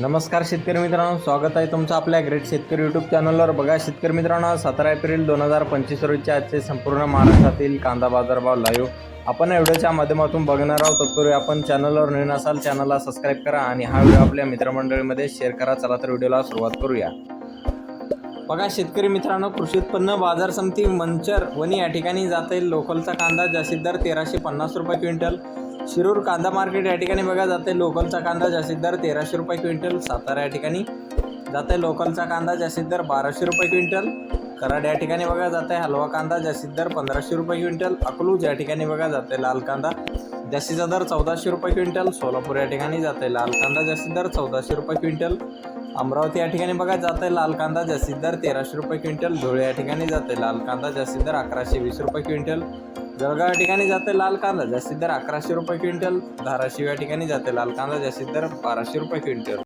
नमस्कार शेतकरी मित्रांनो स्वागत आहे तुमचं आपल्या ग्रेट शेतकरी यूट्यूब चॅनलवर बघा शेतकरी मित्रांनो सतरा एप्रिल दोन हजार पंचवीस रोजच्या आजचे संपूर्ण महाराष्ट्रातील कांदा बाजारभाव लाईव्ह आपण व्हिडिओच्या माध्यमातून बघणार आहोत तत्पूर्वी आपण चॅनलवर नवीन असाल चॅनलला सबस्क्राईब करा आणि हा व्हिडिओ आपल्या मित्रमंडळीमध्ये शेअर करा. चला तर व्हिडिओला सुरुवात करूया. बघा शेतकरी मित्रांनो कृषी उत्पन्न बाजार समिती मंचर वणी या ठिकाणी जाते. लोकलचा कांदा जास्तीत दर तेराशे पन्नास रुपये क्विंटल. शिरूर कांदा मार्केट या ठिकाणी बघा जाते. लोकलचा कांदा जास्तीत दर तेराशे रुपये क्विंटल. सातारा या ठिकाणी जाते. लोकलचा कांदा जास्तीत दर बाराशे रुपये क्विंटल. कराड या ठिकाणी बघा जाते. हलवा कांदा जास्तीत दर पंधराशे रुपये क्विंटल. अकलूज या ठिकाणी बघा जाते. लाल कांदा जास्तीचा दर चौदाशे रुपये क्विंटल सोलापूर या ठिकाणी जाते लाल कांदा जास्तीत दर चौदाशे रुपये क्विंटल. अमरावती या ठिकाणी बघा जाते लाल कांदा जास्तीत दर तेराशे रुपये क्विंटल. धुळे या ठिकाणी जाते लाल कांदा जास्तीत दर अकराशे वीस रुपये क्विंटल. जळगाव या ठिकाणी जाते लाल कांदा जास्तीत दर अकराशे रुपये क्विंटल. धाराशिव या ठिकाणी जाते लाल कांदा जास्तीत दर बाराशे रुपये क्विंटल.